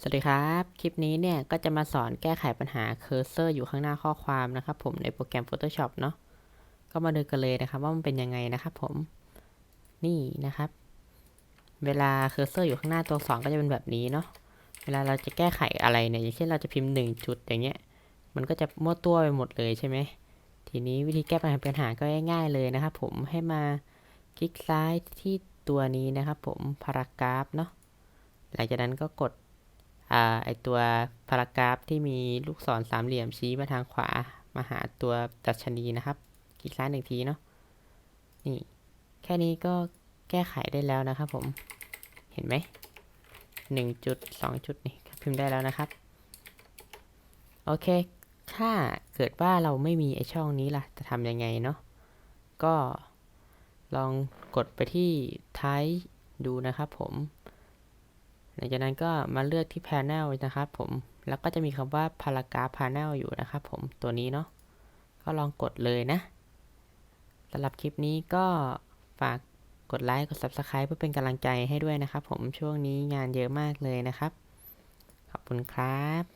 สวัสดีครับ คลิปนี้เนี่ยก็จะมาสอนแก้ไขปัญหาเคอร์เซอร์อยู่ข้างหน้าข้อความนะครับผมในโปรแกรม Photoshop เนาะก็มาดูกันเลยนะครับว่ามันเป็นยังไงนะครับผมนี่นะครับ เวลาเคอร์เซอร์อยู่ข้างหน้าตัวสอักษรก็จะเป็นแบบนี้เนาะเวลาเราจะแก้ไขอะไรเนี่ยอย่างเช่นเราจะพิมพ์หนึ่งจุดอย่างเงี้ยมันก็จะมั่วตัวไปหมดเลยใช่ไหมทีนี้วิธีแก้ปัญหาปัญหาก็ง่ายๆเลยนะครับผมให้มาคลิกซ้ายที่ตัวนี้นะครับผมพารากราฟเนาะหลังจากนั้นก็กด ไอตัวพารากราฟที่มีลูกศรสามเหลี่ยมชี้มาทางขวา มาหาตัวดัชนีนะครับ คลิกซ้ายหนึ่งทีเนาะนี่แค่นี้ก็แก้ไขได้แล้วนะครับผมเห็นไหมหนึ่งจุดสองจุดนี่พิมพ์ได้แล้วนะครับ โอเค ถ้าเกิดว่าเราไม่มีไอช่องนี้ล่ะ จะทำยังไงเนาะก็ลองกดไปที่ท้ายดูนะครับผม หลังจากนั้นก็มาเลือกที่ Panel นะครับผม แล้วก็จะมีคำว่า Paragraph Panel อยู่นะครับผม ตัวนี้เนาะ ก็ลองกดเลยนะสำหรับคลิปนี้ก็ฝากกดไลค์ กด Subscribe เพื่อเป็นกำลังใจให้ด้วยนะครับผม ช่วงนี้งานเยอะมากเลยนะครับ ขอบคุณครับ